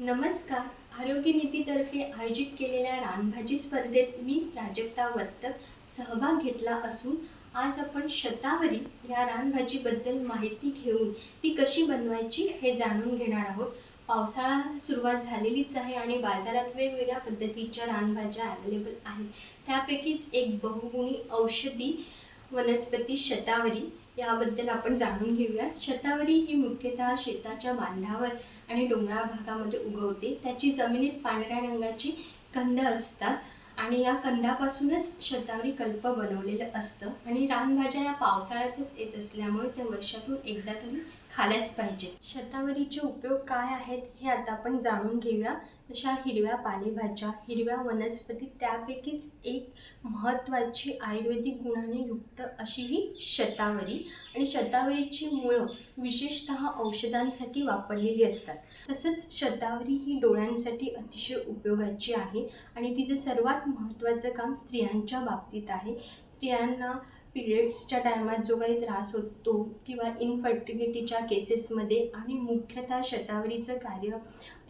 नमस्कार. आरोग्य नीतीतर्फे आयोजित केलेल्या रानभाजी स्पर्धेत मी प्राजक्ता वर्तक सहभाग घेतला असून आज आपण शतावरी या रानभाजीबद्दल माहिती घेऊन ती कशी बनवायची हे जाणून घेणार आहोत. पावसाळा सुरुवात झालेलीच आहे आणि बाजारात वेगवेगळ्या पद्धतीच्या रानभाज्या अवेलेबल आहेत. त्यापैकीच एक बहुगुणी औषधी वनस्पती शतावरी. याबद्दल आपण जाणून घेऊया. शतावरी ही मुख्यतः शेताच्या बांधावर आणि डोंगराळ भागामध्ये उगवते. त्याची जमिनीत पांढऱ्या रंगाची कंद असतात आणि या कंदापासूनच शतावरी कल्प बनवलेलं असतं. आणि रानभाज्या या पावसाळ्यातच येत असल्यामुळे त्या वर्षातून एकदा तरी खाल्याच पाहिजे. शतावरीचे उपयोग काय आहेत हे आता आपण जाणून घेऊया. जशा हिरव्या पालेभाज्या हिरव्या वनस्पती त्यापैकीच एक महत्त्वाची आयुर्वेदिक गुणाने युक्त अशी ही शतावरी. आणि शतावरीची मुळं विशेषतः औषधांसाठी वापरलेली असतात. तसंच शतावरी ही डोळ्यांसाठी अतिशय उपयोगाची आहे. आणि तिचं सर्वात महत्त्वाचं काम स्त्रियांच्या बाबतीत आहे. स्त्रियांना पिरियड्सच्या टायमात जो काही त्रास होतो किंवा इनफर्टिलिटीच्या केसेसमध्ये आणि मुख्यतः शतावरीचं कार्य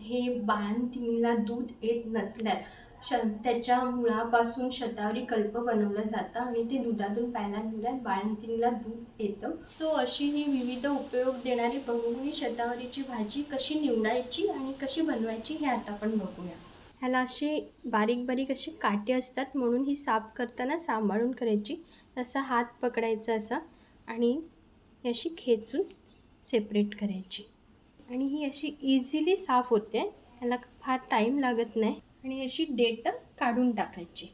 हे बाळंतिणीला दूध येत नसल्यात. श त्याच्या मुळापासून शतावरी कल्प बनवलं जातं आणि ते दुधातून प्यायला दिल्यात बाळंतिणीला दूध येतं. सो अशी ही विविध उपयोग देणारी बहुगुणी शतावरीची भाजी कशी निवडायची आणि कशी बनवायची हे आता आपण बघूया. ह्याला अशी बारीक बारीक असे काटे असतात म्हणून ही साफ करताना सांभाळून करायची. असा हात पकडायचा असा आणि अशी खेचून सेपरेट करायची. आणि ही अशी इझिली साफ होते. ह्याला फार टाईम लागत नाही. आणि अशी डेट काढून टाकायची.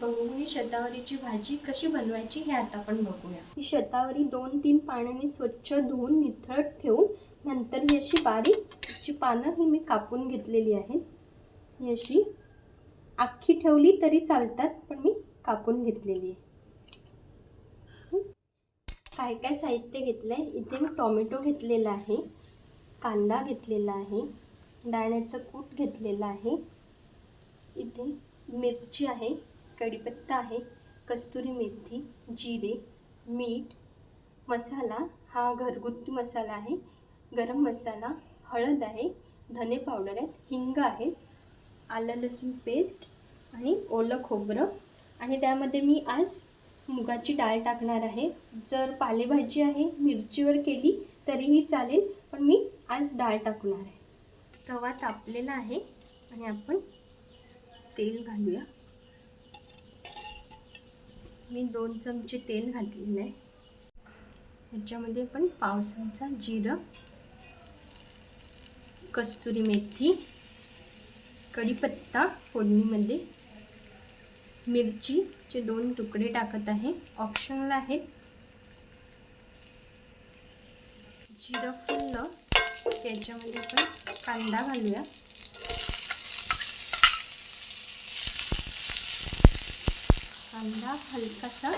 बहुगुणी शतावरीची भाजी कशी बनवायची हे आता आपण बघूया. ही शतावरी दोन तीन पाण्याने स्वच्छ धुवून निथळत ठेवून नंतर ही अशी बारीक पानं ही मी कापून घेतलेली आहेत. ही अशी अख्खी ठेवली तरी चालतात पण मी कापून घेतलेली आहे. काय काय साहित्य घेतलं आहे इथे मी टॉमॅटो घेतलेला आहे कांदा घेतलेला आहे दाण्याचं कूट घेतलेलं आहे. इथे मिरची आहे कढीपत्ता आहे कस्तुरी मेथी जिरे मीठ मसाला हा घरगुती मसाला आहे. गरम मसाला हळद आहे धने पावडर आहेत हिंग आहे आलं लसूण पेस्ट आणि ओलं खोबरं. आणि त्यामध्ये मी आज मुगाची डाळ टाकणार आहे. जर पालेभाजी आहे मिरचीवर केली तरीही चालेल पण मी आज डाळ टाकणार आहे. तवा तापलेला आहे आणि आपण तेल घालूया. मी दोन चमचे तेल घातलेलं आहे. ह्याच्यामध्ये आपण पावसाचा जिरं कस्तुरी मेथी कढीपत्ता फोडणीमध्ये मिरचीचे दोन तुकडे टाकत आहे. ऑप्शनल आहेत. जिरं फुललं त्याच्यामध्ये आपण कांदा घालूया. कांदा हलकासा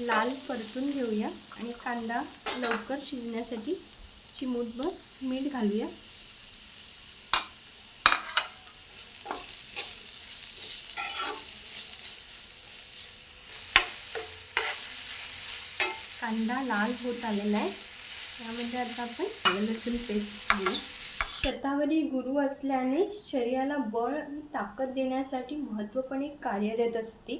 लाल परतून घेऊया. आणि कांदा लवकर शिजण्यासाठी चिमूटभर मीठ घालूया. कांदा लाल होत आलेला आहे. त्यामध्ये आता आपण लसूण पेस्ट घालू. शतावरी गुरु असल्याने शरीराला बळ आणि ताकद देण्यासाठी महत्त्वपणे कार्यरत असते.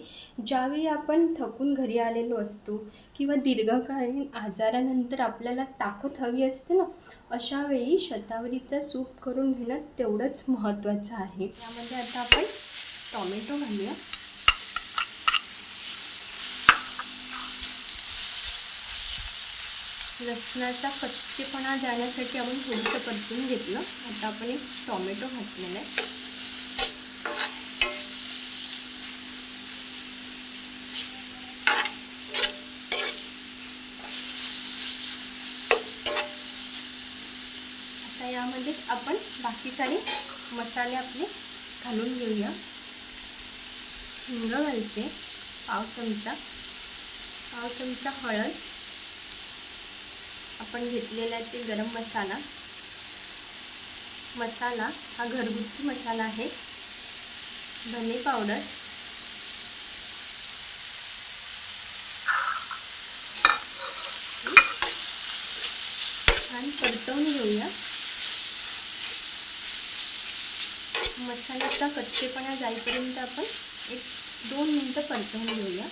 ज्यावेळी आपण थकून घरी आलेलो असतो किंवा दीर्घकालीन आजारानंतर आपल्याला ताकद हवी असते ना अशा वेळी शतावरीचा सूप करून घेणं तेवढंच महत्त्वाचं आहे. यामध्ये आता आपण टॉमॅटो घालूया. लसणाचा कच्चेपणा जाण्यासाठी आपण थोडंसं परतून घेतलं. आता आपण एक टॉमॅटो घातलेला आहे. आता यामध्येच आपण बाकी सारे मसाले आपले घालून घेऊया. हिंग घालते पाव चमचा. पाव चमचा हळद. आपण घेतलेला ते गरम मसाला. मसाला हा घरगुती मसाला आहे. धने पावडर. आणि परतवून घेऊया. मसाल्याचा कच्चेपणा जाईपर्यंत आपण एक दोन मिनटं परतवून घेऊया.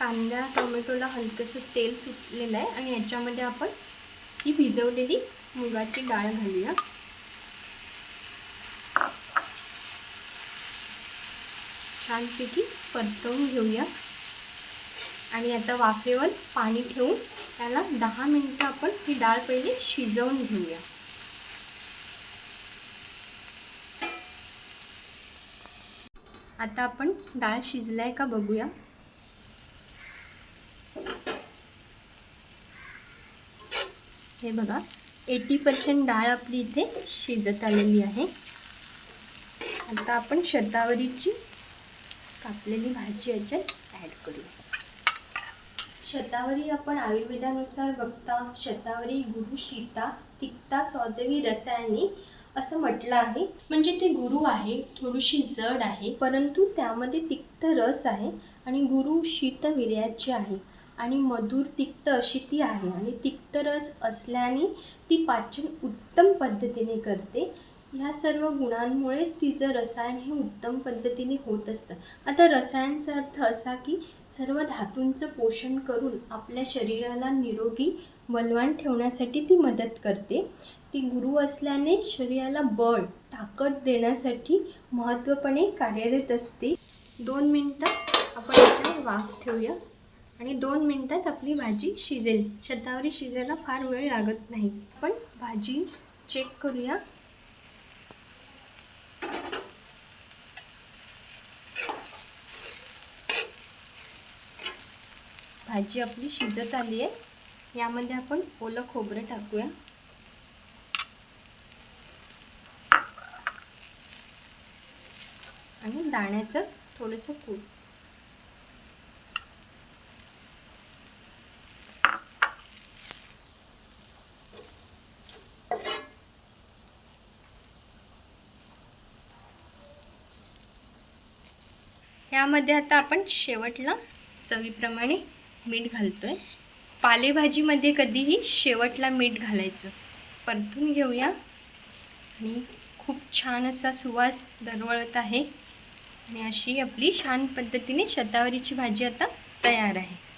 कांदा टोमॅटोला हलकंसं तेल सुटलेलं आहे आणि याच्यामध्ये आपण ही भिजवलेली मुगाची डाळ घालूया. छानपैकी परतवून घेऊया. आणि आता वाफेवर पाणी ठेवून त्याला दहा मिनटं आपण ही डाळ पहिले शिजवून घेऊया. आता आपण डाळ शिजलाय का बघूया. हे बघा एटी पर्सेंट डाळ आपली इथे शिजत आलेली आहे. आता आपण शतावरीची कापलेली भाजी याच्यात ॲड करू शतावरी आपण आयुर्वेदानुसार बघता शतावरी गुरु शीता तिक्ता सौदवी रसायने असं म्हटलं आहे. म्हणजे ते गुरु आहे थोडीशी जड आहे परंतु त्यामध्ये तिक्त रस आहे आणि गुरु शीत विर्याचे आहे. आणि मधुर तिक्त अशी ती आहे. आणि तिक्त रस असल्याने ती पाचन उत्तम पद्धतीने करते. ह्या सर्व गुणांमुळे तिचं रसायन हे उत्तम पद्धतीने होत असतं. आता रसायनचा अर्थ असा की सर्व धातूंचं पोषण करून आपल्या शरीराला निरोगी बलवान ठेवण्यासाठी ती मदत करते. ती गुरु असल्याने शरीराला बळ ताकद देण्यासाठी महत्त्वपणे कार्यरत असते. दोन मिनटं आपण याच्यावर वाफ ठेवूया. आणि दोन मिनटात आपली भाजी शिजेल. शतावरी शिजायला फार वेळ लागत नाही. आपण भाजी चेक करूया. भाजी आपली शिजत आली आहे यामध्ये आपण ओलं खोबरं टाकूया. आणि दाण्याचं थोडंसं कूट. यामध्ये आता आपण शेवटला चवीप्रमाणे मीठ घालतो आहे पालेभाजीमध्ये कधीही शेवटला मीठ घालायचं. परतून घेऊया. आणि खूप छान असा सुवास दरवळत आहे. आणि अशी आपली छान पद्धतीने शतावरीची भाजी आता तयार आहे.